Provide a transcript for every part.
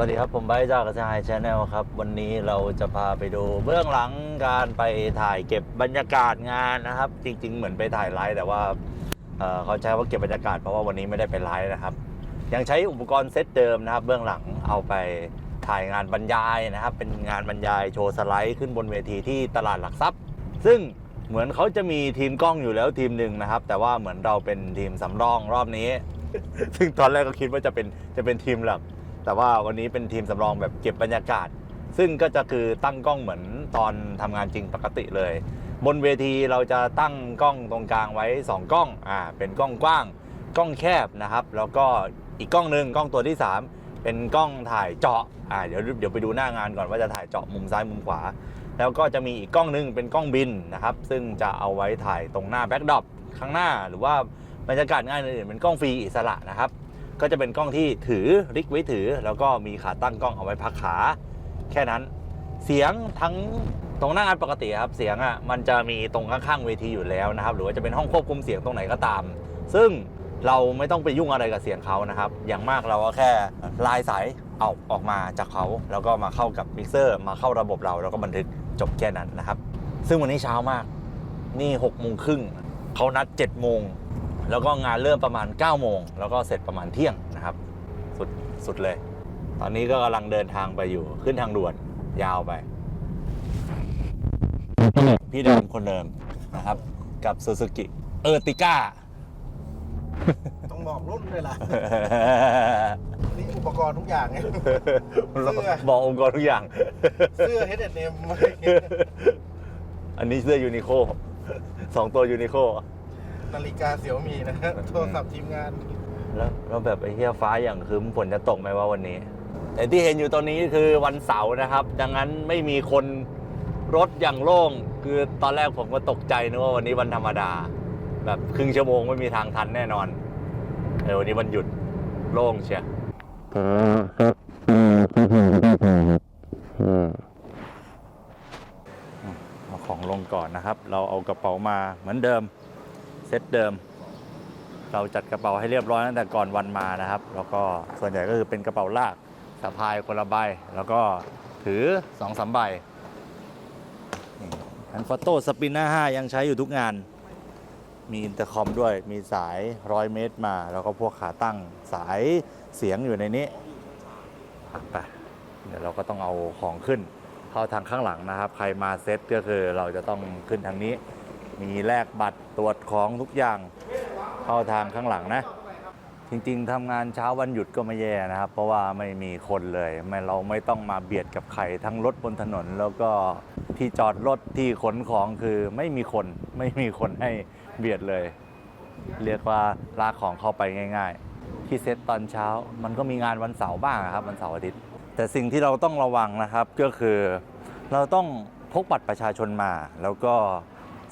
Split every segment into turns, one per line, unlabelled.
สวัสดีครับผมไบจากกระชายชาแนลครับ วันนี้เราจะพาไปดูเบื้องหลังการไปถ่ายเก็บบรรยากาศงานนะครับ จริง ๆ เหมือนไปถ่ายไลฟ์แต่ว่าเเขาใช้ว่าเก็บบรรยากาศเพราะว่าวันนี้ไม่ได้ไปไลฟ์นะครับ ยังใช้อุปกรณ์เซตเดิมนะครับ เบื้องหลังเอาไปถ่ายงานบรรยายนะครับ เป็นงานบรรยายโชว์สไลด์ขึ้นบนเวทีที่ตลาดหลักทรัพย์ ซึ่งเหมือนเขาจะมีทีมกล้องอยู่แล้วทีมหนึ่งนะครับ แต่ว่าเหมือนเราเป็นทีมสำรองรอบนี้ ซึ่งตอนแรกก็คิดว่าจะเป็นจะเป็นทีมหลัก แต่ว่าวันนี้เป็นทีมสำรองแบบเก็บบรรยากาศ ซึ่งก็จะคือตั้งกล้องเหมือนตอนทำงานจริงปกติเลย บนเวทีเราจะตั้งกล้องตรงกลางไว้ 2 กล้องอ่าเป็นกล้องกว้าง กล้องแคบนะครับ แล้วก็อีกกล้องหนึ่งกล้องตัวที่ 3 เป็นกล้องถ่ายเจาะอ่าเดี๋ยวเดี๋ยวไปดูหน้างานก่อนว่าจะถ่ายเจาะมุมซ้ายมุมขวา แล้วก็จะมีอีกกล้องหนึ่งเป็นกล้องบินนะครับ ซึ่งจะเอาไว้ถ่ายตรงหน้าแบ็กดรอปข้างหน้าหรือว่าบรรยากาศงานอื่นๆเป็นกล้องฟรีอิสระนะครับ ก็จะเป็นกล้องที่ถือริกไว้ถือ แล้วก็มีขาตั้งกล้องเอาไว้พักขา แค่นั้น เสียงทั้งตรงหน้างานปกติครับเสียงอะมันจะมีตรงข้างๆเวทีอยู่แล้วนะครับ หรือว่าจะเป็นห้องควบคุมเสียงตรงไหนก็ตาม ซึ่งเราไม่ต้องไปยุ่งอะไรกับเสียงเขานะครับ อย่างมากเราก็แค่ลายสายเอาออกมาจากเขา แล้วก็มาเข้ากับมิกเซอร์ มาเข้าระบบเราแล้วก็บันทึกจบแค่นั้นนะครับ ซึ่งวันนี้เช้ามาก นี่6กโมงครึ่งเขานัด7จ็ดโมง แล้วก็งานเริ่มประมาณ9โมงแล้วก็เสร็จประมาณเที่ยงนะครับ สุดสุดเลย ตอนนี้ก็กำลังเดินทางไปอยู่ขึ้นทางด่วนยาวไป พี่เดิมคนเดิมนะครับ กับซูซูกิเออติก้า
ต้องบอกรุ่นเลยล่ะ นี่อุปกรณ์ทุกอย่างไง เสื้อ
บอกองค์กรทุกอย่าง
เสื้อ H&M
อันนี้เสื้อยูนิโคสองตัวยูนิโค
นาฬิกาเสี่ยวมีนะโทรศัพท์ทีมงาน
แล้วแล้วแบบไอ้เหี้ยฟ้าอย่างคืมฝนจะตกไหมว่าวันนี้แต่ที่เห็นอยู่ตอนนี้คือวันเสาร์นะครับ ดังนั้นไม่มีคนรถอย่างโล่ง คือตอนแรกผมก็ตกใจนึกว่าวันนี้วันธรรมดา แบบครึ่งชั่วโมงไม่มีทางทันแน่นอนเออวันนี้วันหยุดโล่งเชียเอาของลงก่อนนะครับ เราเอากระเป๋ามาเหมือนเดิม เซตเดิม เราจัดกระเป๋าให้เรียบร้อยตั้งแต่ก่อนวันมานะครับ แล้วก็ส่วนใหญ่ก็คือเป็นกระเป๋าลากสะพายคนละใบ แล้วก็ถือ2องสามใบอันฟอโต้สปินหน้า5ยังใช้อยู่ทุกงาน มีอินเตอร์คอมด้วยมีสายร้อยเมตรมา แล้วก็พวกขาตั้งสายเสียงอยู่ในนี้อะไปเดี๋ยวเราก็ต้องเอาของขึ้นเข้าทางข้างหลังนะครับ ใครมาเซตก็คือเราจะต้องขึ้นทางนี้ มีแลกบัตรตรวจของทุกอย่างเข้าทางข้างหลังนะ จริงๆทำงานเช้าวันหยุดก็ไม่แย่นะครับ เพราะว่าไม่มีคนเลยไม่เราไม่ต้องมาเบียดกับใครทั้งรถบนถนน แล้วก็ที่จอดรถที่ขนของคือไม่มีคนไม่มีคนให้เบียดเลย เรียกว่าลากของเข้าไปง่าย ๆ ที่เซตตอนเช้ามันก็มีงานวันเสาร์บ้างครับวันเสาร์อาทิตย์ แต่สิ่งที่เราต้องระวังนะครับก็คือ เราต้องพกบัตรประชาชนมาแล้วก็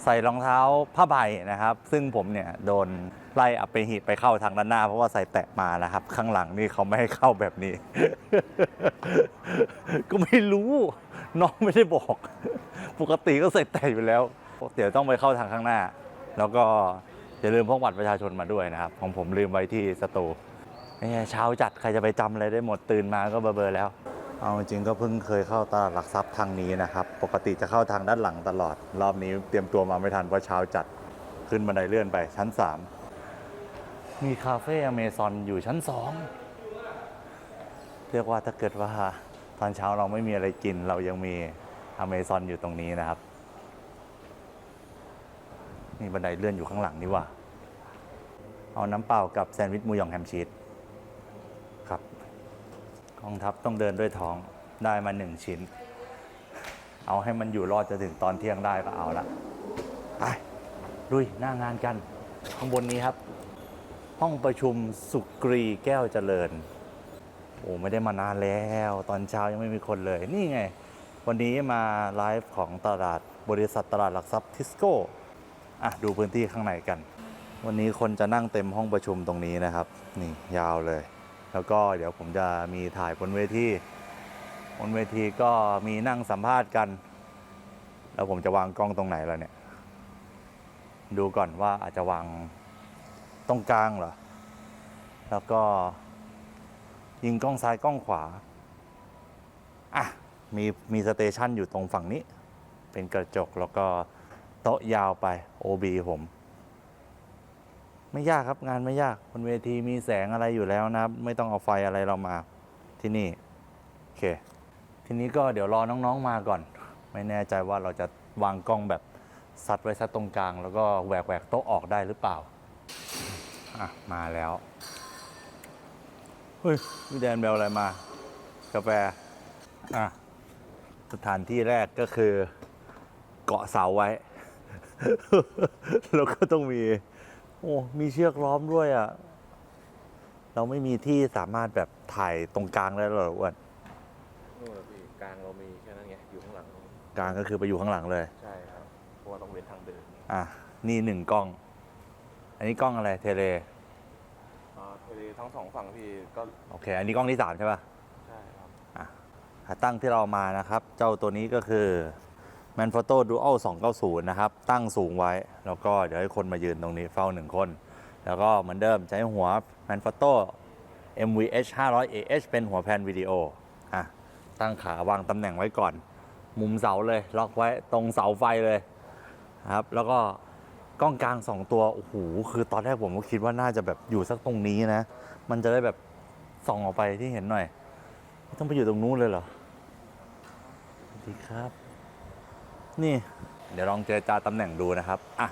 ใส่รองเท้าผ้าใบนะครับ ซึ่งผมเนี่ยโดนไล่อัปไปหิไปเข้าทางด้านหน้า เพราะว่าใส่แตะมานะครับ ข้างหลังนี่เขาไม่ให้เข้าแบบนี้ ก็ไม่รู้น้องไม่ได้บอก ปกติก็ใส่แตะอยู่แล้วเดี๋ยวต้องไปเข้าทางข้างหน้า แล้วก็อย่าลืมพกบัตรประชาชนมาด้วยนะครับ ของผมลืมไว้ที่สตูเช้าจัดใครจะไปจำอะไรได้หมดตื่นมาก็เบอร์ๆแล้ว เอาจริงก็เพิ่งเคยเข้าตลาดหลักทรัพย์ทางนี้นะครับ ปกติจะเข้าทางด้านหลังตลอด รอบนี้เตรียมตัวมาไม่ทันเพราะเช้าจัดขึ้นบันไดเลื่อนไปชั้น 3 มีคาเฟ่อเมซอนอยู่ชั้น 2 เรียกว่าถ้าเกิดว่าตอนเช้าเราไม่มีอะไรกิน เรายังมีอเมซอนอยู่ตรงนี้นะครับนี่บันไดเลื่อนอยู่ข้างหลังนี่ว่า เอาน้ำเปล่ากับแซนด์วิชมูหยองแฮมชีส กองทัพต้องเดินด้วยท้องได้มาหนึ่งชิ้น เอาให้มันอยู่รอดจะถึงตอนเที่ยงได้ก็เอาละไปลุยหน้างานกัน ข้างบนนี้ครับ ห้องประชุมสุกรีแก้วเจริญ โอ้ไม่ได้มานานแล้ว ตอนเช้ายังไม่มีคนเลย นี่ไง วันนี้มาไลฟ์ของตลาดบริษัทตลาดหลักทรัพย์ทิสโก้อะดูพื้นที่ข้างในกัน วันนี้คนจะนั่งเต็มห้องประชุมตรงนี้นะครับ นี่ยาวเลย แล้วก็เดี๋ยวผมจะมีถ่ายบนเวทีบนเวทีก็มีนั่งสัมภาษณ์กัน แล้วผมจะวางกล้องตรงไหนแล้วเนี่ย ดูก่อนว่าอาจจะวางตรงกลางเหรอ แล้วก็ยิงกล้องซ้ายกล้องขวา อะ มีมีสเตชันอยู่ตรงฝั่งนี้ เป็นกระจกแล้วก็โต๊ะยาวไป OB ผม ไม่ยากครับงานไม่ยากบนเวทีมีแสงอะไรอยู่แล้วนะครับ ไม่ต้องเอาไฟอะไรเรามาที่นี่ โอเค ทีนี้ก็เดี๋ยวรอน้องๆมาก่อน ไม่แน่ใจว่าเราจะวางกล้องแบบซัดไว้ซัดตรงกลาง แล้วก็แหวกแหวกโต๊ะออกได้หรือเปล่า อะ มาแล้วเฮ้ยพี่แดนเบลอะไรมา กาแฟ อะ สถานที่แรกก็คือ เกาะเสาไว้ แล้วก็ต้องมี โอ้ มีเชือกล้อมด้วยอะ เราไม่มีที่สามารถแบบถ่ายตรงกลางได้หรออ้วน
นู่นแหละพี่กลางเรามีแค่นั้นไงอยู่ข้างหลัง
กลางก็คือไปอยู่ข้างหลังเลย
ใช่ครับเพราะว่าต้องเว้นทางเดิน
อะ นี่หนึ่งกล้อง อันนี้กล้องอะไรเทเล
อ่าทะเลทั้งสองฝั่งพี่ก็
โอเค อันนี้กล้องที่สามใช่ป่ะ
ใช่ครับ
ขาตั้งที่เรามานะครับ เจ้าตัวนี้ก็คือ Manfrotto Dual 290 นะครับ ตั้งสูงไว้ แล้วก็เดี๋ยวให้คนมายืนตรงนี้เฝ้าหนึ่งคน แล้วก็เหมือนเดิมใช้หัว Manfrotto MVH 500 AH เป็นหัวแผ่นวิดีโออะตั้งขาวางตำแหน่งไว้ก่อน มุมเสาเลยล็อกไว้ตรงเสาไฟเลยครับ แล้วก็กล้องกลาง 2 ตัว โอ้โห คือตอนแรกผมก็คิดว่าน่าจะแบบอยู่สักตรงนี้นะ มันจะได้แบบส่องออกไปที่เห็นหน่อย ต้องไปอยู่ตรงนู้นเลยเหรอสวัสดีครับ นี่ เดี๋ยวลองเจรจาตำแหน่งดูนะครับ อะ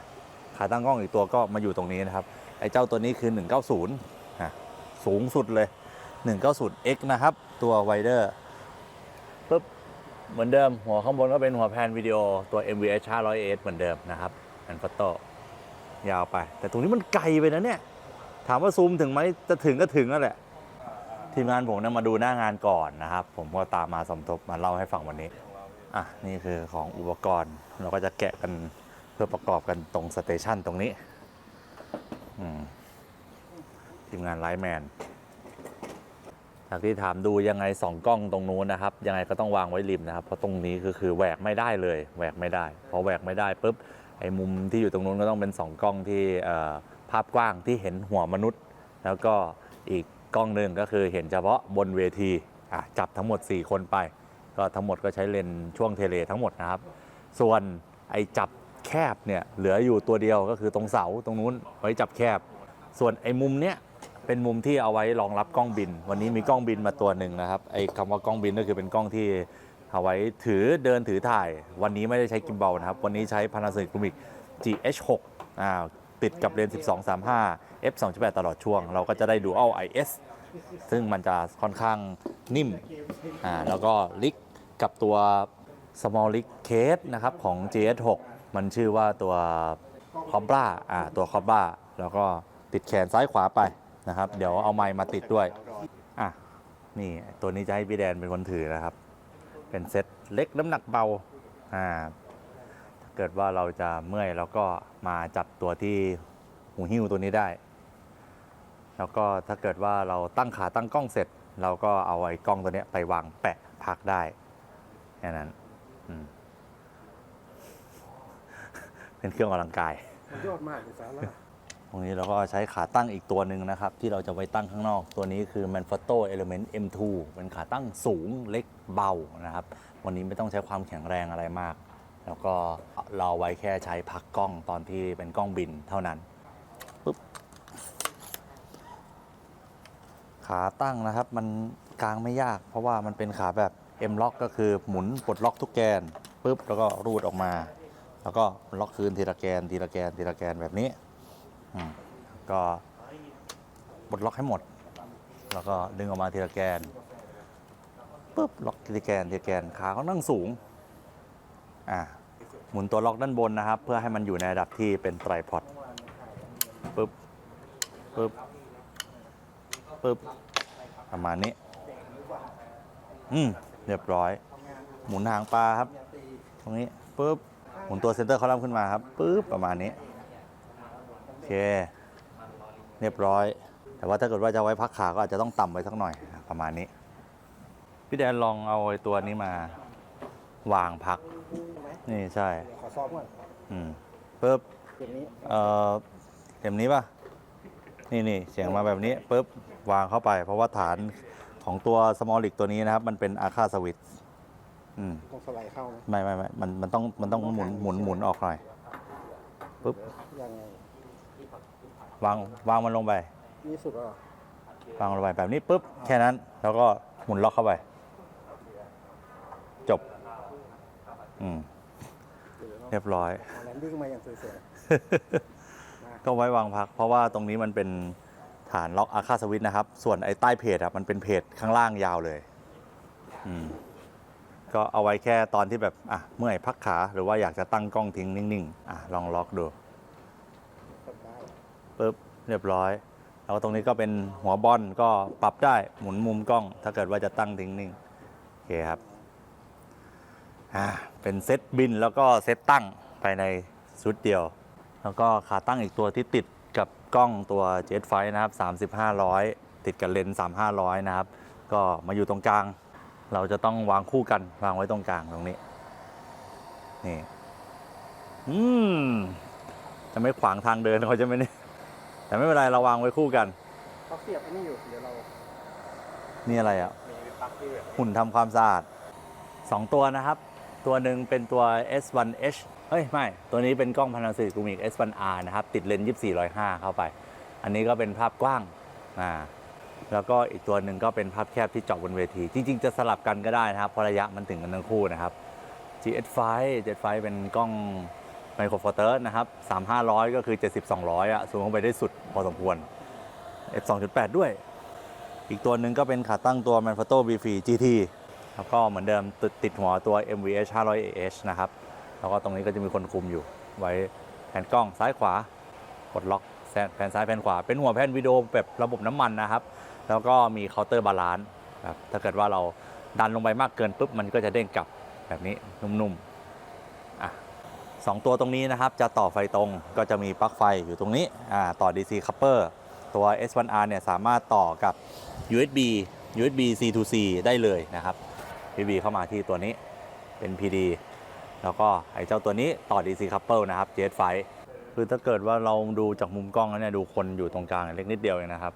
ขาตั้งกล้องอีกตัวก็มาอยู่ตรงนี้นะครับ ไอ้เจ้าตัวนี้คือ 190อะสูงสุดเลย 190X นะครับ ตัวไวเดอร์ปุ๊บ เหมือนเดิม หัวข้างบนก็เป็นหัวแพนวิดีโอตัว MVH 500S เหมือนเดิมนะครับแอนฟอโตยาวไป แต่ตรงนี้มันไกลไปนะเนี่ย ถามว่าซูมถึงไหมจะถึงก็ถึงนั่นแหละทีมงานผมเนี่ยมาดูหน้างานก่อนนะครับ ผมก็ตามมาสมทบมาเล่าให้ฟังวันนี้ อะนี่คือของอุปกรณ์เราก็จะแกะกันเพื่อประกอบกันตรงสเตชันตรงนี้ทีมงานไลท์แมนจากที่ถามดูยังไงสองกล้องตรงนู้นนะครับ ยังไงก็ต้องวางไว้ริมนะครับ เพราะตรงนี้คือคือแหวกไม่ได้เลยแหวกไม่ได้พอแหวกไม่ได้ปุ๊บไอ้มุมที่อยู่ตรงนู้นก็ต้องเป็นสองกล้องที่ภาพกว้างที่เห็นหัวมนุษย์ แล้วก็อีกกล้องหนึ่งก็คือเห็นเฉพาะบนเวทีจับทั้งหมด 4 คนไป ก็ทั้งหมดก็ใช้เลนช่วงเทเลทั้งหมดนะครับ ส่วนไอ้จับแคบเนี่ยเหลืออยู่ตัวเดียวก็คือตรงเสาตรงนู้นไว้จับแคบ ส่วนไอ้มุมเนี้ยเป็นมุมที่เอาไว้รองรับกล้องบิน วันนี้มีกล้องบินมาตัวหนึ่งนะครับไอ้คำว่ากล้องบินก็คือเป็นกล้องที่เอาไว้ถือเดินถือถ่าย วันนี้ไม่ได้ใช้กิมบอลนะครับ วันนี้ใช้ Panasonic Lumix GH6 อ่าติดกับเลนส์1235 f 2.8ตลอดช่วง เราก็จะได้ Dual IS ซึ่งมันจะค่อนข้างนิ่มอ่าแล้วก็ลิก กับตัว small rig case นะครับของ GS6 มันชื่อว่าตัวคอบราอ่าตัวคอบราแล้วก็ติดแขนซ้ายขวาไปนะครับ เดี๋ยวเอาไมค์มาติดด้วยอะนี่ตัวนี้จะให้พี่แดนเป็นคนถือนะครับ เป็นเซ็ตเล็กน้ำหนักเบาอ่าถ้าเกิดว่าเราจะเมื่อยเราก็มาจับตัวที่หูหิ้วตัวนี้ได้ แล้วก็ถ้าเกิดว่าเราตั้งขาตั้งกล้องเสร็จ เราก็เอาไอ้กล้องตัวนี้ไปวางแปะพักได้ ค่นั้นอืมเป็นเครื่องออกกำลังกาย
มันยอดมากเลยสาระ
ตรงนี้เราก็ใช้ขาตั้งอีกตัวหนึ่งนะครับ ที่เราจะไว้ตั้งข้างนอก ตัวนี้คือ Manfrotto Element M2 เป็นขาตั้งสูงเล็กเบานะครับ วันนี้ไม่ต้องใช้ความแข็งแรงอะไรมาก แล้วก็เราไว้แค่ใช้พักกล้องตอนที่เป็นกล้องบินเท่านั้นปุ๊บขาตั้งนะครับ มันกลางไม่ยาก เพราะว่ามันเป็นขาแบบ M lock ก็คือหมุนปลดล็อกทุกแกนปุ๊บแล้วก็รูดออกมา แล้วก็ล็อกคืนทีละแกนทีละแกนทีละแกนแบบนี้ก็ปลดล็อกให้หมด แล้วก็ดึงออกมาทีละแกนปุ๊บล็อกทีละแกนทีละแกนขาเขานั่งสูงอ่าหมุนตัวล็อกด้านบนนะครับ เพื่อให้มันอยู่ในระดับที่เป็นไตรพอดปุ๊บปุ๊บปุ๊บประมาณนี้ อืม เรียบร้อย หมุนหางปลาครับ ตรงนี้ปุ๊บหมุนตัวเซนเตอร์คอลัมน์ขึ้นมาครับปุ๊บประมาณนี้โอเค เรียบร้อย แต่ว่าถ้าเกิดว่าจะเอาไว้พักขาก็อาจจะต้องต่ำไว้สักหน่อยประมาณนี้ พี่แดนลองเอาไอ้ตัวนี้มาวางพัก นี่ใช่
ขอซ้อมก่อน
อืมปุ๊บ
เก็บนี้
เอ่อเต็มนี้ป่ะนี่นี่เสียงมาแบบนี้ปุ๊บวางเข้าไป เพราะว่าฐาน ของตัว small rig ตัวนี้นะครับ มันเป็นอาคาสวิตอืม
ต้องสไลด์เข้าไหม
ไม่ไม่ไม่มันมันต้องมันต้องหมุนหมุนหมุนออกหน่อยปุ๊บ
ยังไง
วางวางมันลงไป
นี่สุดแล้วเหรอ
วางลงไปแบบนี้ปุ๊บแค่นั้น แล้วก็หมุนล็อกเข้าไป จบ อืม
เดี๋ยวเรา
เรียบร้อย
เอาแลนดิ้งมาอย่างสวย
ก็ไว้วางพัก เพราะว่าตรงนี้มันเป็น ฐานล็อกอาคาสวิตช์นะครับ ส่วนไอ้ใต้เพจอะมันเป็นเพจข้างล่างยาวเลยอืมก็เอาไว้แค่ตอนที่แบบอะเมื่อยพักขาหรือว่าอยากจะตั้งกล้องทิ้งนิ่งๆอะลองล็อกดูปุ๊บเรียบร้อย แล้วตรงนี้ก็เป็นหัวบอลก็ปรับได้หมุนมุมกล้อง ถ้าเกิดว่าจะตั้งทิ้งนิ่งโอเคครับอ่าเป็นเซตบินแล้วก็เซตตั้งภายในชุดเดียว แล้วก็ขาตั้งอีกตัวที่ติด กับกล้องตัว Jet f i นะครับ 3500 ติดกับเลนส์3500 นะครับ ก็มาอยู่ตรงกลาง เราจะต้องวางคู่กันวางไว้ตรงกลางตรงนี้ นี่ อืม จะไม่ขวางทางเดินเขาจะไหม่เนี่ยแต่ไม่เป็นไรเราวางไว้คู่กัน
เขาเสียบไอ้นี่อยู่เดี๋ยวเรา
นี่อะไรอะ
มีปลั๊กที่แบบ
หุ่นทำความสะอาด 2 ตัวนะครับ ตัวหนึ่งเป็นตัว S1H เฮ้ย ไม่ ตัวนี้เป็นกล้อง Panasonic Lumix S1R นะครับ ติดเลนส์2405 เข้าไป อันนี้ก็เป็นภาพกว้างอ่าแล้วก็อีกตัวหนึ่งก็เป็นภาพแคบที่เจาะบนเวที จริง ๆ จะสลับกันก็ได้นะครับเพราะระยะมันถึงกันทั้งคู่นะครับ GS5 GS5 เป็นกล้องไมโครโฟเตอร์นะครับ 3500 ก็คือ 70-200อะสูงลงไปได้สุดพอสมควร f2.8 ด้วย อีกตัวหนึ่งก็เป็นขาตั้งตัว Manfrotto B3 GT แล้วก็เหมือนเดิมติดติดหัวตัว MVH 500AH นะครับ แล้วก็ตรงนี้ก็จะมีคนคุมอยู่ ไว้แผ่นกล้องซ้ายขวากดล็อกแผ่นซ้ายแผ่นขวา เป็นหัวแผ่นวิดีโอแบบระบบน้ำมันนะครับ แล้วก็มีเคาน์เตอร์บาลานซ์ครับถ้าเกิดว่าเราดันลงไปมากเกินปุ๊บมันก็จะเด้งกลับแบบนี้นุ่มๆอะสองตัวตรงนี้นะครับ จะต่อไฟตรงก็จะมีปลั๊กไฟอยู่ตรงนี้อ่าต่อ DC coupler ตัว S1R เนี่ยสามารถต่อกับ USB USB C to C ได้เลยนะครับ USB เข้ามาที่ตัวนี้เป็น PD แล้วก็ไอ้เจ้าตัวนี้ต่อ DC couple นะครับ Jet f i คือถ้าเกิดว่าเราดูจากมุมกล้องแล้วเนี่ยดูคนอยู่ตรงกลางเล็กนิดเดียวเองนะครับ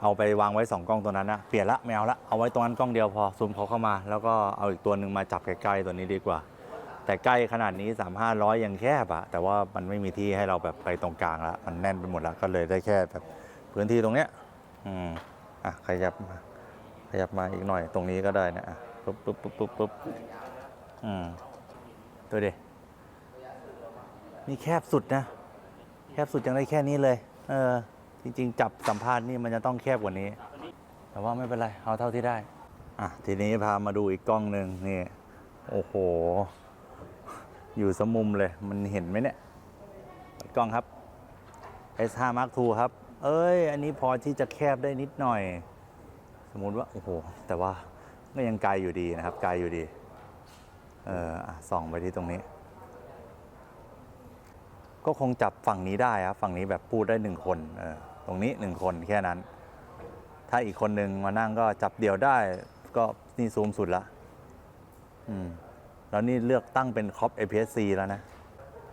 เอาไปวางไว้ 2 กล้องตัวนั้นนะเปลี่ยนละไม่เอาละเอาไว้ตรงนั้นกล้องเดียวพอซูมเขาเข้ามา แล้วก็เอาอีกตัวหนึ่งมาจับใกล้ๆตัวนี้ดีกว่า แต่ใกล้ขนาดนี้3 5 0 0ยังแคบอะแต่ว่ามันไม่มีที่ให้เราแบบไปตรงกลางละมันแน่นไปหมดแล้วก็เลยได้แค่แบบพื้นที่ตรงเนี้ยอืมอะขยับมาขยับมาอีกหน่อยตรงนี้ก็ได้นะอะปุ๊บปุ๊บปุ๊บปุ๊บปุ๊บอืม ดูดินี่แคบสุดนะ แคบสุดยังได้แค่นี้เลย เออ จริง ๆ จับสัมภาษณ์นี่มันจะต้องแคบกว่านี้ แต่ว่าไม่เป็นไร เอาเท่าที่ได้ อะ ทีนี้พามาดูอีกกล้องหนึ่งนี่ โอ้โห อยู่สมุมเลย มันเห็นไหมเนี่ย กล้องครับ S5 Mark II ครับ เอ้ย อันนี้พอที่จะแคบได้นิดหน่อย สมมุติว่า โอ้โห แต่ว่าก็ยังไกลอยู่ดีนะครับ ไกลอยู่ดี เอออะส่องไปที่ตรงนี้ ก็คงจับฝั่งนี้ได้ครับฝั่งนี้แบบพูดได้หนึ่งคนเออตรงนี้หนึ่งคนแค่นั้น ถ้าอีกคนหนึ่งมานั่งก็จับเดี่ยวได้ ก็นี่ซูมสุดละอืมแล้วนี่เลือกตั้งเป็นครอป APS-C แล้วนะ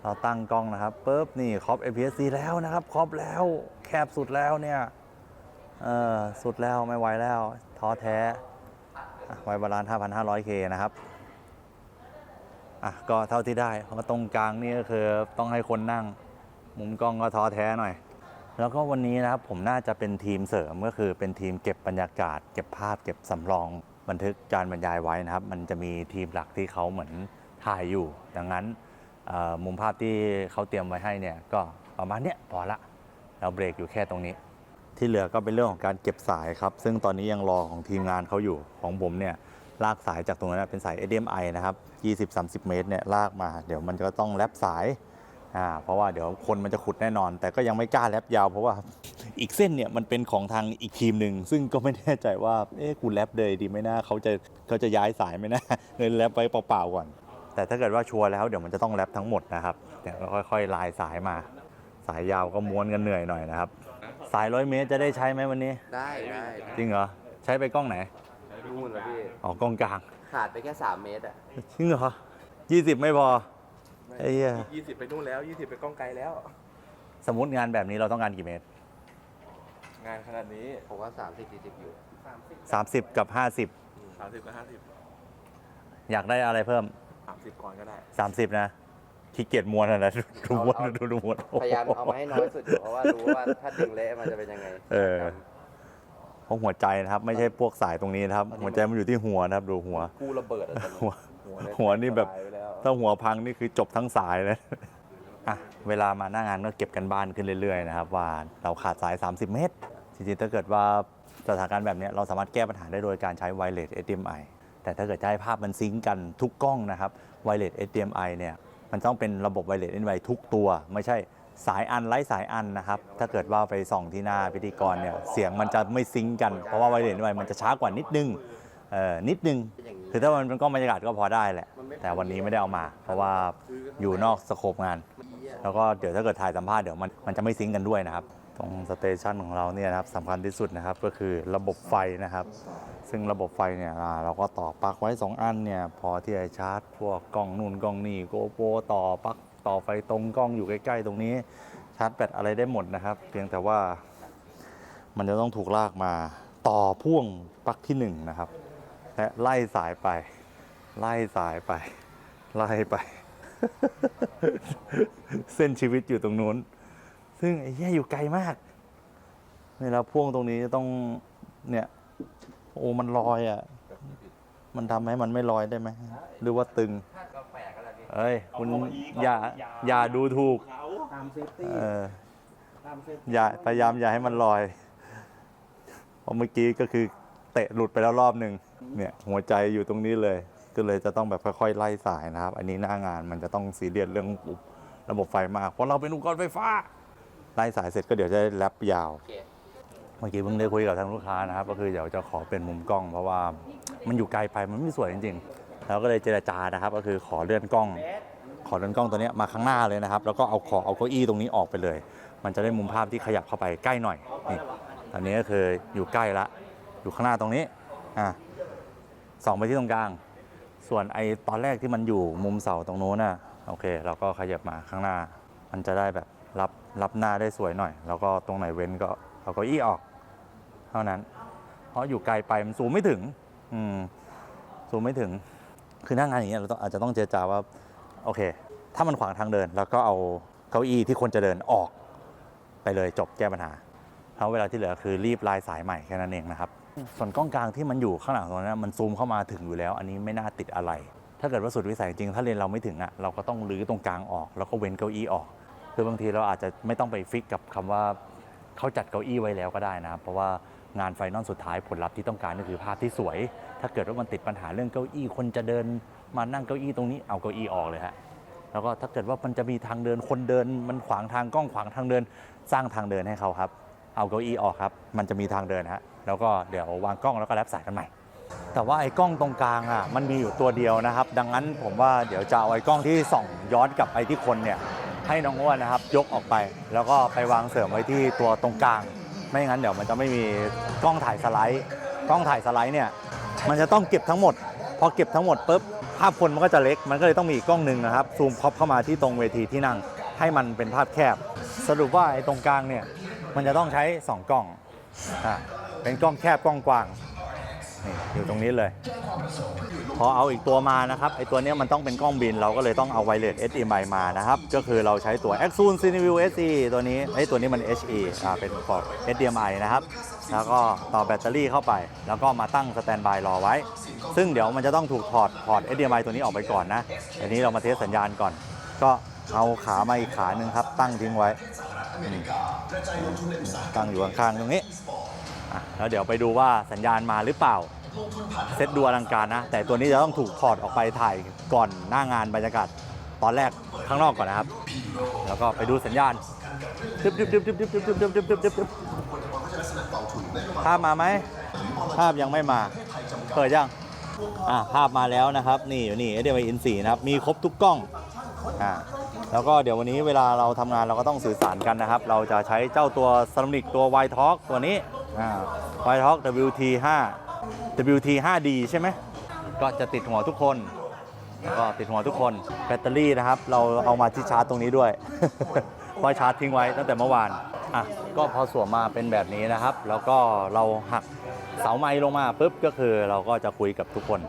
เราตั้งกล้องนะครับปุ๊บนี่ครอป APS-C แล้วนะครับครอปแล้วแคบสุดแล้วเนี่ยเออสุดแล้วไม่ไหวแล้วท้อแท้ไวบาลาน 5,500K นะครับ อะก็เท่าที่ได้เพราะตรงกลางนี่ก็คือต้องให้คนนั่ง มุมกล้องก็ท้อแท้หน่อย แล้วก็วันนี้นะครับผมน่าจะเป็นทีมเสริมก็คือเป็นทีมเก็บบรรยากาศ เก็บภาพ เก็บสำรองบันทึกการบรรยายไว้นะครับ มันจะมีทีมหลักที่เขาเหมือนถ่ายอยู่ ดังนั้นมุมภาพที่เขาเตรียมไว้ให้เนี่ยก็ประมาณเนี้ยพอละเราเบรกอยู่แค่ตรงนี้ ที่เหลือก็เป็นเรื่องของการเก็บสายครับ ซึ่งตอนนี้ยังรอของทีมงานเขาอยู่ของผมเนี่ย ลากสายจากตรงนั้นนะเป็นสาย HDMI นะครับ 20-30 เมตรเนี่ยลากมา เดี๋ยวมันก็ต้องแลบสายอ่าเพราะว่าเดี๋ยวคนมันจะขุดแน่นอน แต่ก็ยังไม่กล้าแลบยาว เพราะว่าอีกเส้นเนี่ยมันเป็นของทางอีกทีมหนึ่ง ซึ่งก็ไม่แน่ใจว่าเอ๊ะกูแลบเลยดีไหมนะเขาจะเขาจะย้ายสายไหมนะเลยแลบไว้เปล่าๆก่อน แต่ถ้าเกิดว่าชัวร์แล้วเดี๋ยวมันจะต้องแลบทั้งหมดนะครับเดี๋ยวเราค่อยๆลายสายมา สายยาวก็ม้วนกันเหนื่อยหน่อยนะครับสายร้อยเมตรจะได้ใช้ไหมวันนี้
ได้ได้
จริงเหรอใช้ไปกล้องไหน
นู่นนะพี่
อ๋อกองกลาง
ขาดไปแค่ 3 เมตรอะ
จริงเหรอยี่สิบไม่พอไอ้เหี้ย
ยี่สิบไปนู่นแล้วยี่สิบไปกล้องไกลแล้ว
สมมติงานแบบนี้เราต้องการกี่เมตร
งานขนาดนี้
ผมว่า30 40อยู่
30กับ50
สามสิบกับห้าสิบ
อยากได้อะไรเพิ่ม
สามสิบก่อนก็ได้
30นะขี้เกียจมวนอะไรดูมวนดูดูมวน
พยายามเอามาให้น้อยสุดอยู่เพราะว่ารู้ว่าถ้าดึงเละมันจะเป็นยังไง
เออ เพราะหัวใจนะครับ ไม่ใช่พวกสายตรงนี้นะครับ หัวใจมันอยู่ที่หัวนะครับ ดูหัว
กูระเบิดอะตอนนี้
หัว
เย
หัวนี่แบบ
ตายไปแล้ว
ถ้าหัวพังนี่คือจบทั้งสายเลยอะเวลามาหน้างานก็เก็บกันบ้านขึ้นเรื่อยๆนะครับ ว่าเราขาดสาย 30 เมตร จริงๆถ้าเกิดว่าสถานการณ์แบบเนี้ยเราสามารถแก้ปัญหาได้โดยการใช้ไวเลส HDMI แต่ถ้าเกิดจะให้ภาพมันซิงก์กันทุกกล้องนะครับไวเลส HDMI เนี่ยมันต้องเป็นระบบไวเลส HDMI ทุกตัว ไม่ใช่ สายอันไร้สายอันนะครับ ถ้าเกิดว่าไปส่องที่หน้าพิธีกรเนี่ยเสียงมันจะไม่ซิงกัน เพราะว่าไวเลส HDMI มันจะช้ากว่านิดนึงเออนิดนึง คือถ้ามันเป็นกล้องบรรยากาศก็พอได้แหละ แต่วันนี้ไม่ได้เอามา เพราะว่าอยู่นอกสโคปงาน แล้วก็เดี๋ยวถ้าเกิดถ่ายสัมภาษณ์เดี๋ยวมันมันจะไม่ซิงกันด้วยนะครับ ตรงสเตชันของเราเนี่ยนะครับสำคัญที่สุดนะครับก็คือระบบไฟนะครับ ซึ่งระบบไฟเนี่ยอ่าเราก็ต่อปลั๊กไว้ 2 อันเนี่ยพอที่จะชาร์จพวกกล้องนู่นกล้องนี่โกโปรต่อปลั๊ก ต่อไฟตรงกล้องอยู่ใกล้ ๆ ตรงนี้ชาร์จแบตอะไรได้หมดนะครับ เพียงแต่ว่ามันจะต้องถูกลากมาต่อพ่วงปลั๊กที่หนึ่งนะครับ และไล่สายไป ไล่สายไป ไล่ไป เส้นชีวิตอยู่ตรงนู้น ซึ่งไอ้เหี้ยอยู่ไกลมากเวลาพ่วงตรงนี้จะต้องเนี่ยโอ้มันลอยอะ มันทำให้มันไม่ลอยได้ไหมหรือว่าตึง
ก็แปลกแล้วพี่
เอ้ยคุณอย่าอย่าดูถูก
ตามเซฟตี้
เออ
ตามเซฟ
อย่าพยายามอย่าให้มันลอยเพราะเมื่อกี้ก็คือเตะหลุดไปแล้วรอบหนึ่งเนี่ยหัวใจอยู่ตรงนี้เลย ก็เลยจะต้องแบบค่อยๆไล่สายนะครับ อันนี้หน้างานมันจะต้องซีเรียสเรื่องระบบไฟมาก เพราะเราเป็นอุปกรณ์ไฟฟ้า ไล่สายเสร็จก็เดี๋ยวจะได้แรปยาว
โอเค
เมื่อกี้เพิ่งได้คุยกับทางลูกค้านะครับ ก็คือเดี๋ยวจะขอเป็นมุมกล้อง เพราะว่ามันอยู่ไกลไปมันไม่สวยจริง ๆแล้วก็เลยเจรจานะครับ ก็คือขอเลื่อนกล้อง ขอเลื่อนกล้องตัวนี้มาข้างหน้าเลยนะครับ แล้วก็เอาขอเอาเก้าอี้ตรงนี้ออกไปเลย มันจะได้มุมภาพที่ขยับเข้าไปใกล้หน่อยนี่ตอนนี้ก็คืออยู่ใกล้ละอยู่ข้างหน้าตรงนี้อะส่องไปที่ตรงกลาง ส่วนไอตอนแรกที่มันอยู่มุมเสาตรงโน้นน่ะโอเค เราก็ขยับมาข้างหน้า มันจะได้แบบรับรับหน้าได้สวยหน่อย แล้วก็ตรงไหนเว้นก็เอาเก้าอี้ออก เท่านั้น เพราะอยู่ไกลไปมันสูงไม่ถึง อืม สูงไม่ถึง คือหน้างานอย่างเงี้ยเราต้องอาจจะต้องเจรจาว่าโอเค ถ้ามันขวางทางเดิน แล้วก็เอาเก้าอี้ที่คนจะเดินออก ไปเลยจบแก้ปัญหาแล้วเวลาที่เหลือคือรีบลายสายใหม่แค่นั้นเองนะครับ ส่วนกล้องกลางที่มันอยู่ข้างหลังตรงนั้นมันซูมเข้ามาถึงอยู่แล้ว อันนี้ไม่น่าติดอะไร ถ้าเกิดว่าสุดวิสัยจริงถ้าเลนเราไม่ถึงอะเราก็ต้องรื้อตรงกลางออก แล้วก็เว้นเก้าอี้ออก คือบางทีเราอาจจะไม่ต้องไปฟิกกับคำว่าเขาจัดเก้าอี้ไว้แล้วก็ได้นะครับเพราะว่า งานไฟนอลสุดท้ายผลลัพธ์ที่ต้องการก็คือภาพที่สวย ถ้าเกิดว่ามันติดปัญหาเรื่องเก้าอี้คนจะเดินมานั่งเก้าอี้ตรงนี้เอาเก้าอี้ออกเลยฮะแล้วก็ถ้าเกิดว่ามันจะมีทางเดินคนเดิน มันขวางทางกล้องขวางทางเดิน สร้างทางเดินให้เขาครับ เอาเก้าอี้ออกครับ มันจะมีทางเดินฮะแล้วก็เดี๋ยววางกล้องแล้วก็แลบสายกันใหม่ แต่ว่าไอ้กล้องตรงกลางอะมันมีอยู่ตัวเดียวนะครับ ดังนั้นผมว่าเดี๋ยวจะเอาไอ้กล้องที่ส่องย้อนกลับไปที่คนเนี่ยให้น้องอ้วนนะครับ ยกออกไป แล้วก็ไปวางเสริมไว้ที่ตัวตรงกลาง ไม่งั้นเดี๋ยวมันจะไม่มีกล้องถ่ายสไลด์ กล้องถ่ายสไลด์เนี่ยมันจะต้องเก็บทั้งหมด พอเก็บทั้งหมดปุ๊บภาพคนมันก็จะเล็ก มันก็เลยต้องมีอีกกล้องหนึ่งนะครับซูมพอปเข้ามาที่ตรงเวทีที่นั่ง ให้มันเป็นภาพแคบ สรุปว่าไอ้ตรงกลางเนี่ยมันจะต้องใช้ 2 กล้องอ่าเป็นกล้องแคบกล้องกว้าง นี่อยู่ตรงนี้เลย พอเอาอีกตัวมานะครับไอตัวนี้มันต้องเป็นกล้องบิน เราก็เลยต้องเอาไวเลส HDMI มานะครับ ก็คือเราใช้ตัว a x o o n Cineview SE ตัวนี้ไอตัวนี้มัน HE อ่าเป็นพอร์ต HDMI นะครับ แล้วก็ต่อแบตเตอรี่เข้าไป แล้วก็มาตั้งสแตนบายรอไว้ ซึ่งเดี๋ยวมันจะต้องถูกถอดพอร์ต HDMI ตัวนี้ออกไปก่อนนะอันนี้เรามาเทสสัญญาณก่อน ก็เอาขามาอีกขาหนึ่งครับ ตั้งทิ้งไว้ ตั้งอยู่ข้างๆตรงนี้แล้วเดี๋ยวไปดูว่าสัญญาณมาหรือเปล่า เซตดูอลังการนะ แต่ตัวนี้จะต้องถูกถอดออกไปถ่ายก่อนหน้างานบรรยากาศตอนแรกข้างนอกก่อนนะครับ แล้วก็ไปดูสัญญาณดึบดึบดึบดึบดึบดึบดึบดึบดึบดึบภาพมาไหมภาพยังไม่มา เปิดยังอ่าภาพมาแล้วนะครับ นี่นี่ HDMI In 4นสีนะครับ มีครบทุกกล้องอ่าแล้วก็เดี๋ยววันนี้เวลาเราทำงานเราก็ต้องสื่อสารกันนะครับ เราจะใช้เจ้าตัวซ a มิกตัว Y Talk ตัวนี้อ่า Y Talk WT 5 WT 5D ใช่ไหมก็จะติดหัวทุกคนแล้วก็ติดหัวทุกคนแบตเตอรี่นะครับ เราเอามาที่ชาร์จตรงนี้ด้วย เพราะชาร์จทิ้งไว้ตั้งแต่เมื่อวานอะก็พอสวมมาเป็นแบบนี้นะครับ แล้วก็เราหักเสาไม้ลงมาปุ๊บก็คือเราก็จะคุยกับทุกคน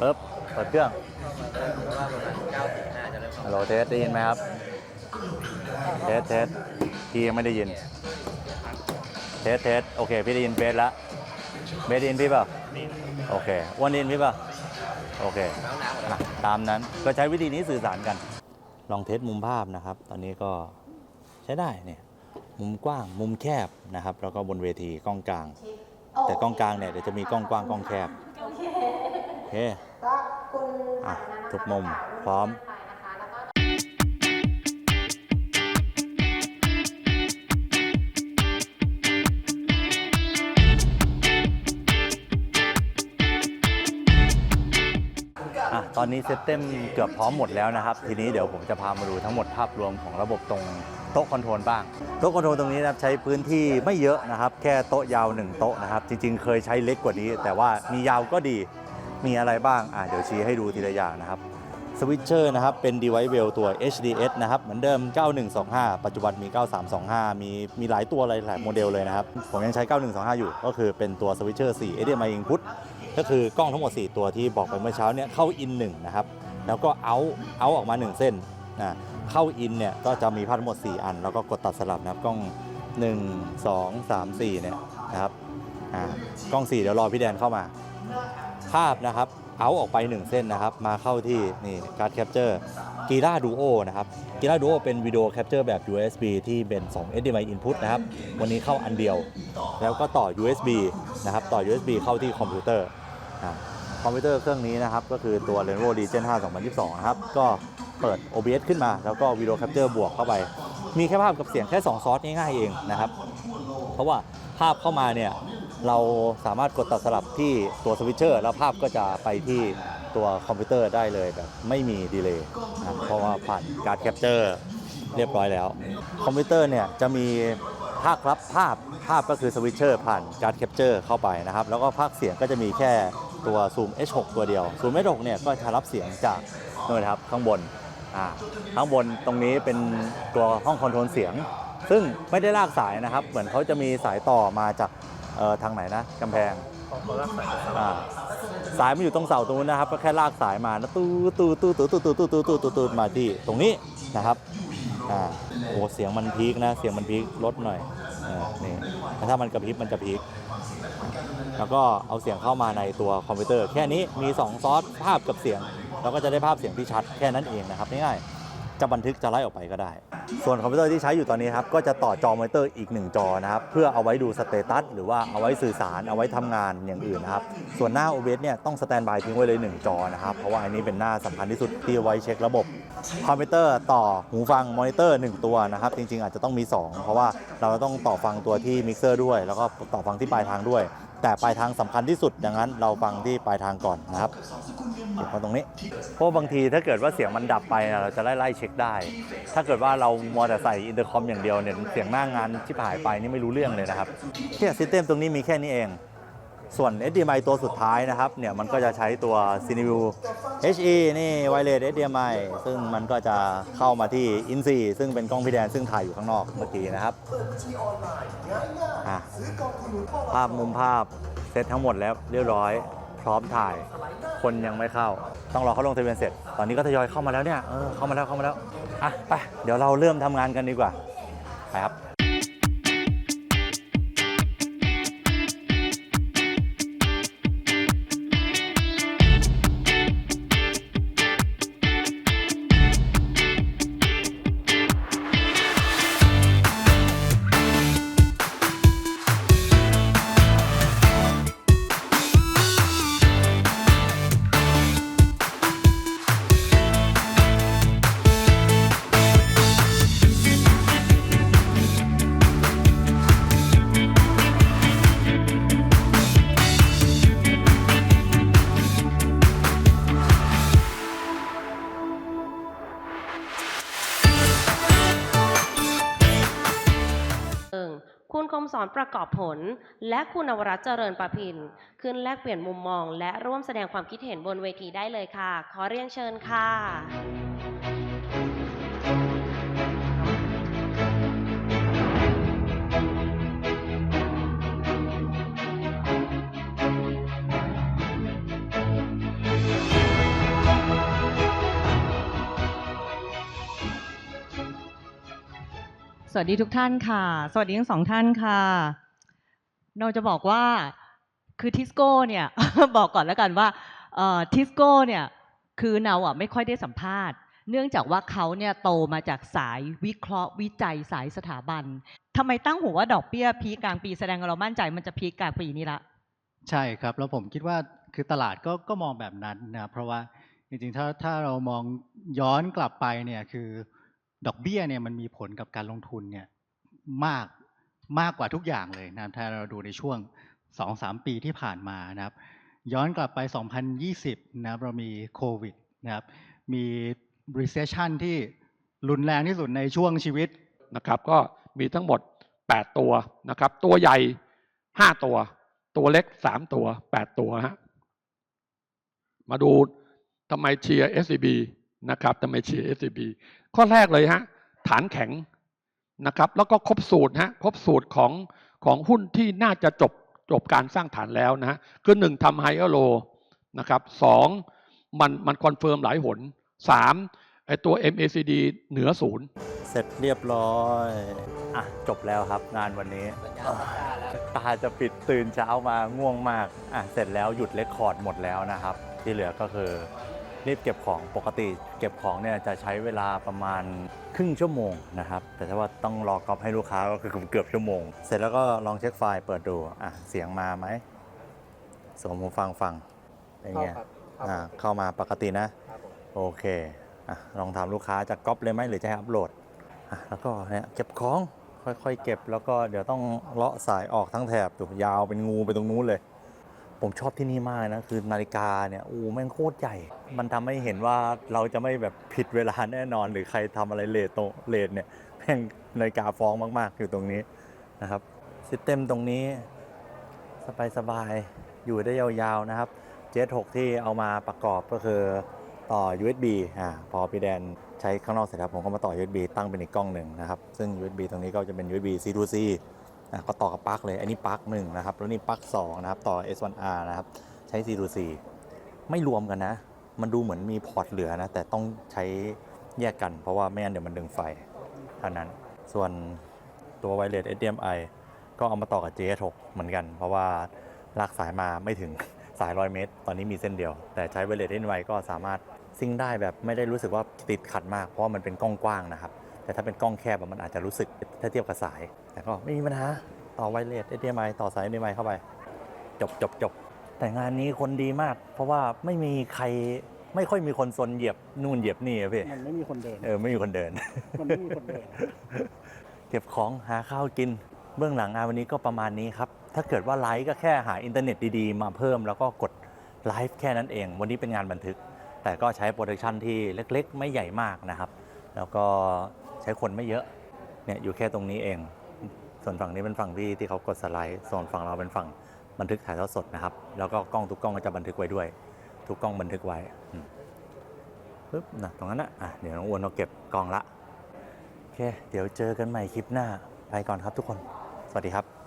ปุ๊บเปิดเครื่องฮัลโหลเทสได้ยินไหมครับเทสเทสพี่ยังไม่ได้ยิน เทสเทสโอเค พี่ได้ยินเบสแล้วเบสได้ยินพี่เปล่า โอเคอ้วันได้ยินพี่เปล่าโอเค
น้ำหนาวหมดแล้ว
อะตามนั้นก็ใช้วิธีนี้สื่อสารกัน ลองเทสมุมภาพนะครับ ตอนนี้ก็ใช้ได้เนี่ยมุมกว้างมุมแคบนะครับ แล้วก็บนเวทีกล้องกลาง แต่กล้องกลางเนี่ยเดี๋ยวจะมีกล้องกว้างกล้องแคบโอเค
ก็คุณ
อะทุกมุมพร้อม ตอนนี้เซตเต็มเกือบพร้อมหมดแล้วนะครับ ทีนี้เดี๋ยวผมจะพามาดูทั้งหมดภาพรวมของระบบตรงโต๊ะคอนโทรลบ้าง โต๊ะคอนโทรลตรงนี้นะครับใช้พื้นที่ไม่เยอะนะครับ แค่โต๊ะยาวหนึ่งโต๊ะนะครับ จริง ๆ เคยใช้เล็กกว่านี้ แต่ว่ามียาวก็ดีมีอะไรบ้างอะเดี๋ยวชี้ให้ดูทีละอย่างนะครับสวิตเชอร์นะครับเป็น device well ตัว HDS นะครับ เหมือนเดิม 9125 ปัจจุบันมี 9325 มีมีหลายตัวหลายหลายโมเดลเลยนะครับ ผมยังใช้ 9125 อยู่ ก็คือเป็นตัวสวิตเชอร์4 HDMI input ก็คือกล้องทั้งหมด 4 ตัวที่บอกไปเมื่อเช้าเนี่ยเข้า in 1นะครับแล้วก็เอาเอาออกมา 1 เส้นนะเข้า in เนี่ยก็จะมีภาพทั้งหมด 4 อัน แล้วก็กดตัดสลับนะครับกล้อง 1 2 3 4เนี่ยนะครับอ่ากล้อง 4 เดี๋ยวรอพี่แดนเข้ามา ภาพนะครับเอาออกไป 1 เส้นนะครับ มาเข้าที่นี่การ์ดแคปเจอร์กีราดูโอนะครับกีราดูโอเป็นวิดีโอแคปเจอร์แบบ USB ที่เป็น 2 HDMI input นะครับ วันนี้เข้าอันเดียว แล้วก็ต่อ USB นะครับ ต่อ USB เข้าที่คอมพิวเตอร์ คอมพิวเตอร์เครื่องนี้นะครับ ก็คือตัว Lenovo Legion 5 2022 นะครับ ก็เปิด OBS ขึ้นมาแล้วก็วิดีโอแคปเจอร์บวกเข้าไป มีแค่ภาพกับเสียงแค่ 2 ซอสง่ายๆเองนะครับ เพราะว่าภาพเข้ามาเนี่ยเราสามารถกดตัดสลับที่ตัวสวิตเชอร์แล้วภาพก็จะไปที่ตัวคอมพิวเตอร์ได้เลยแบบไม่มีดีเลย์นะเพราะว่าผ่านการแคปเจอร์เรียบร้อยแล้ว คอมพิวเตอร์เนี่ยจะมีภาครับภาพภาพก็คือสวิตเชอร์ผ่านการแคปเจอร์เข้าไปนะครับ แล้วก็ภาคเสียงก็จะมีแค่ ตัว Zoom H6 ตัวเดียว Zoom H6 เนี่ยก็จะรับเสียงจากนู่นะครับข้างบนอ่าข้างบนตรงนี้เป็นตัวห้องคอนโทรลเสียง ซึ่งไม่ได้ลากสายนะครับ เหมือนเขาจะมีสายต่อมาจากเอ่อทางไหนนะกำแพงสายมันอยู่ตรงเสาตรงนู้นนะครับ ก็แค่ลากสายมานะตู้ตู้ตู้ตู้ตู้ตู้ตู้ตู้ตู้ตู้ตู้มาที่ตรงนี้นะครับอ่าโอ้เสียงมันพีคนะ เสียงมันพีคลดหน่อยนี่แล้วถ้ามันกระพริบมันจะพีค แล้วก็เอาเสียงเข้ามาในตัวคอมพิวเตอร์ แค่นี้มี 2 ซอสภาพกับเสียง เราก็จะได้ภาพเสียงที่ชัดแค่นั้นเองนะครับง่ายๆจะบันทึกจะไล่ออกไปก็ได้ ส่วนคอมพิวเตอร์ที่ใช้อยู่ตอนนี้ครับก็จะต่อจอมอนิเตอร์อีก 1 จอนะครับเพื่อเอาไว้ดูสเตตัสหรือว่าเอาไว้สื่อสารเอาไว้ทำงานอย่างอื่นนะครับส่วนหน้า OBS เนี่ยต้องสแตนบายทิ้งไว้เลย 1 จอนะครับเพราะว่าอันนี้เป็นหน้าสำคัญที่สุดที่เอาไว้เช็คระบบคอมพิวเตอร์ต่อหูฟังมอนิเตอร์ 1 ตัวนะครับ จริงๆ อาจจะต้องมี 2 เพราะว่าเราต้องต่อฟังตัวที่มิกเซอร์ด้วย แล้วก็ต่อฟังที่ปลายทางด้วย แต่ปลายทางสำคัญที่สุดดังนั้นเราฟังที่ปลายทางก่อนนะครับเก็บมาตรงนี้เพราะบางทีถ้าเกิดว่าเสียงมันดับไปเราจะไล่ไล่เช็คได้ ถ้าเกิดว่าเรามัวแต่ใส่อินเตอร์คอมอย่างเดียวเนี่ยเสียงหน้างานที่หายไปนี่ไม่รู้เรื่องเลยนะครับเนี่ซิสเต็มตรงนี้มีแค่นี้เอง ส่วน HDMI ตัวสุดท้ายนะครับเนี่ยมันก็จะใช้ตัว Cineview HE นี่ Wireless HDMI ซึ่งมันก็จะเข้ามาที่ IN4 ซึ่งเป็นกล้องพี่แดนซึ่งถ่ายอยู่ข้างนอกเมื่อกี้นะครับภาพมุมภาพเซตทั้งหมดแล้วเรียบร้อย พร้อมถ่าย คนยังไม่เข้า ต้องรอเขาลงทะเบียนเสร็จ ตอนนี้ก็ทยอยเข้ามาแล้วเนี่ยเออเข้ามาแล้วเข้ามาแล้วอะไปเดี๋ยวเราเริ่มทำงานกันดีกว่าไปครับ
ผล และคุณอวรัตเจริญประพิน ขึ้นแลกเปลี่ยนมุมมอง และร่วมแสดงความคิดเห็นบนเวทีได้เลยค่ะ ขอเรียนเชิญค่ะ
สวัสดีทุกท่านค่ะ สวัสดีทั้งสองท่านค่ะ เราจะบอกว่าคือทิสโก้เนี่ย บอกก่อนแล้วกันว่าทิสโก้เนี่ยคือเราอะไม่ค่อยได้สัมภาษณ์ เนื่องจากว่าเขาเนี่ยโตมาจากสายวิเคราะห์วิจัยสายสถาบันทำไมตั้งหัวว่าดอกเบี้ยพีกลางปีแสดงเรามั่นใจมันจะพีกลางปีนี้ละ
ใช่ครับ แล้วผมคิดว่าคือตลาดก็ก็มองแบบนั้นนะเพราะว่าจริงๆถ้าถ้าเรามองย้อนกลับไปเนี่ยคือดอกเบี้ยเนี่ยมันมีผลกับการลงทุนเนี่ยมาก มากกว่าทุกอย่างเลยนะถ้าเราดูในช่วง 2-3 ปีที่ผ่านมานะครับ ย้อนกลับไป 2020 นะครับเรามีโควิดนะครับ มี recession ที่รุนแรงที่สุดในช่วงชีวิต
นะครับก็มีทั้งหมด 8 ตัวนะครับ ตัวใหญ่ 5 ตัว ตัวเล็ก 3 ตัว 8 ตัวฮะมาดูทำไมเชียร์ SCB นะครับทำไมเชียร์ SCB ข้อแรกเลยฮะฐานแข็ง นะครับแล้วก็ครบสูตรฮะครบสูตรของของหุ้นที่น่าจะจบจบการสร้างฐานแล้วนะฮะคือหนึ่งทำไฮเออร์โลนะครับสองมันมันคอนเฟิร์มหลายหนสามไอตัว MACD เหนือศูนย์
เสร็จเรียบร้อย อะ จบแล้วครับงานวันนี้ ตาจะปิดตื่นเช้ามาง่วงมาก อะ เสร็จแล้วหยุดเลคคอร์ดหมดแล้วนะครับ ที่เหลือก็คือ รีบเก็บของปกติ เก็บของเนี่ยจะใช้เวลาประมาณครึ่งชั่วโมงนะครับ แต่ถ้าว่าต้องรอกรอบให้ลูกค้าก็คือเกือบชั่วโมง เสร็จแล้วก็ลองเช็คไฟล์เปิดดูอะเสียงมาไหมสวมหูฟังฟังอย่างเงี้ย
เข้าครับเข้า
อ่า
ครับ
เข้ามาปกตินะ
ครับผม
โอเคอะลองถามลูกค้าจะก๊อปเลยไหมหรือจะให้อัพโหลดอะแล้วก็เนี่ยเก็บของค่อยๆเก็บแล้วก็เดี๋ยวต้องเลาะสายออกทั้งแถบดูยาวเป็นงูไปตรงนู้นเลย ผมชอบที่นี่มากนะคือนาฬิกาเนี่ยโอ้แม่งโคตรใหญ่ มันทำให้เห็นว่าเราจะไม่แบบผิดเวลาแน่นอน หรือใครทำอะไรเลทโตเลทเนี่ยแม่งนาฬิกาฟ้องมากๆ อยู่ตรงนี้นะครับซิสเต็มตรงนี้สบายๆอยู่ได้ยาวๆนะครับ Jet 6ที่เอามาประกอบก็คือต่อ USB อ่าพอพี่แดนใช้ข้างนอกเสร็จแล้วผมก็มาต่อ USB ตั้งเป็นอีกกล้องหนึ่งนะครับ ซึ่ง USB ตรงนี้ก็จะเป็น USB C to C ก็ต่อกับปลั๊กเลย อันนี้ปลั๊กหนึ่งนะครับ แล้วนี่ปลั๊ก2นะครับ ต่อ S1R นะครับ ใช้ C to C ไม่รวมกันนะ มันดูเหมือนมีพอร์ตเหลือนะ แต่ต้องใช้แยกกัน เพราะว่าไม่งั้นเดี๋ยวมันดึงไฟเท่านั้น ส่วนตัวไวเลส HDMI ก็เอามาต่อกับ JS6 เหมือนกัน เพราะว่าลากสายมาไม่ถึงสาย100เมตร ตอนนี้มีเส้นเดียว แต่ใช้ไวเลส HDMI ก็สามารถซิงค์ได้แบบไม่ได้รู้สึกว่าติดขัดมาก เพราะมันเป็นกล้องกว้างนะครับ แต่ถ้าเป็นกล้องแคบอะมันอาจจะรู้สึกถ้าเทียบกับสาย แต่ก็ไม่มีปัญหาต่อไวเลส HDMI ต่อสาย HDMI เข้าไป จบจบจบแต่งานนี้คนดีมาก เพราะว่าไม่มีใครไม่ค่อยมีคนซนเหยียบนู่นเหยียบนี่อะพี่
มันไม่มีคนเดิน
เออไม่มีคนเดิน
มันไม่มีคนเดิน
เก็บของหาข้าวกิน เบื้องหลังงานวันนี้ก็ประมาณนี้ครับ ถ้าเกิดว่าไลฟ์ก็แค่หาอินเทอร์เน็ตดีๆ มาเพิ่มแล้วก็กดไลฟ์แค่นั้นเอง วันนี้เป็นงานบันทึก แต่ก็ใช้โปรดักชันที่เล็กๆ ไม่ใหญ่มากนะครับ แล้วก็ใช้คนไม่เยอะเนี่ยอยู่แค่ตรงนี้เอง ส่วนฝั่งนี้เป็นฝั่งที่ที่เขากดสไลด์ส่วนฝั่งเราเป็นฝั่งบันทึกถ่ายทอดสดนะครับ แล้วก็กล้องทุกกล้องก็จะบันทึกไว้ด้วย ทุกกล้องบันทึกไว้ปึ๊บนะตรงนั้นนะอะเดี๋ยวน้องอ้วนเราเก็บกล้องละโอเค เดี๋ยวเจอกันใหม่คลิปหน้าไปก่อนครับทุกคน สวัสดีครับ